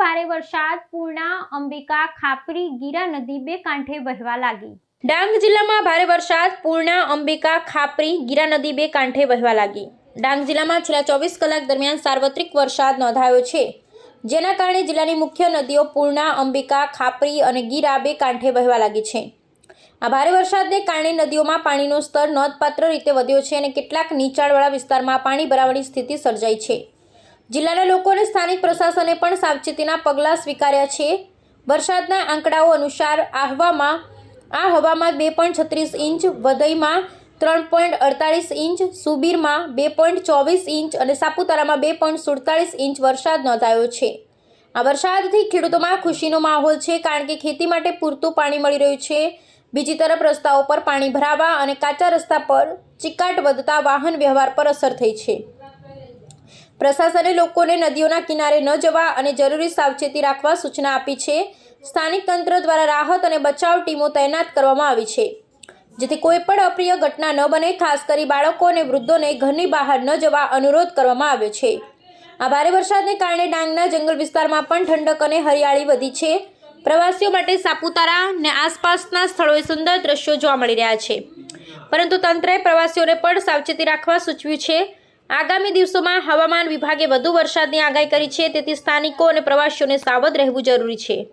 ભારે વરસાદ પૂર્ણા અંબિકા, ખાપરી, ગીરા નદી બે કાંઠે વહેવા લાગી. ડાંગ જિલ્લામાં ભારે વરસાદ પૂર્ણા અંબિકા, ખાપરી, ગીરા નદી બે કાંઠે વહેવા લાગી. ડાંગ જિલ્લામાં છેલ્લા ચોવીસ કલાક દરમિયાન સાર્વત્રિક વરસાદ નોંધાયો છે, જેના કારણે જિલ્લાની મુખ્ય નદીઓ પૂર્ણા અંબિકા, ખાપરી અને ગીરા બે કાંઠે વહેવા લાગી છે. આ ભારે વરસાદને કારણે નદીઓમાં પાણીનો સ્તર નોંધપાત્ર રીતે વધ્યો છે અને કેટલાક નીચાણવાળા વિસ્તારમાં પાણી ભરાવાની સ્થિતિ સર્જાઈ છે. જિલ્લાના લોકોને સ્થાનિક પ્રશાસને પણ સાવચેતીના પગલાં સ્વીકાર્યા છે. વરસાદના આંકડાઓ અનુસાર આહવામાં, આ હવામાં બે પોઈન્ટ છત્રીસ ઇંચ, વધઈમાં ત્રણ પોઈન્ટ અડતાળીસ ઇંચ, સુબીરમાં બે પોઈન્ટ ચોવીસ ઇંચ અને સાપુતારામાં બે પોઈન્ટ સુડતાળીસ ઇંચ વરસાદ નોંધાયો છે. આ વરસાદથી ખેડૂતોમાં ખુશીનો માહોલ છે કારણ કે ખેતી માટે પૂરતું પાણી મળી રહ્યું છે. બીજી તરફ રસ્તાઓ પર પાણી ભરાવા અને કાચા રસ્તા પર ચિકાટ વધતા વાહન વ્યવહાર પર અસર થઈ છે. પ્રશાસને લોકોને નદીઓના કિનારે ન જવા અને જરૂરી સાવચેતી રાખવા સૂચના આપી છે. સ્થાનિક તંત્ર દ્વારા રાહત અને બચાવ ટીમો તૈનાત કરવામાં આવી છે. જેથી કોઈ પણ અપ્રિય ઘટના ન બને, ખાસ કરી બાળકો અને વૃદ્ધોને ઘરની બહાર ન જવા અનુરોધ કરવામાં આવ્યો છે. આ ભારે વરસાદને કારણે ડાંગના જંગલ વિસ્તારમાં પણ ઠંડક અને હરિયાળી વધી છે. પ્રવાસીઓ માટે સાપુતારા ને આસપાસના સ્થળોએ સુંદર દ્રશ્યો જોવા મળી રહ્યા છે. પરંતુ તંત્રએ પ્રવાસીઓને પણ સાવચેતી રાખવા સૂચવ્યું છે. આગામી દિવસોમાં હવામાન વિભાગે વધુ વરસાદની આગાહી કરી છે, તેથી સ્થાનિકો અને પ્રવાસીઓને સાવધ રહેવું જરૂરી છે.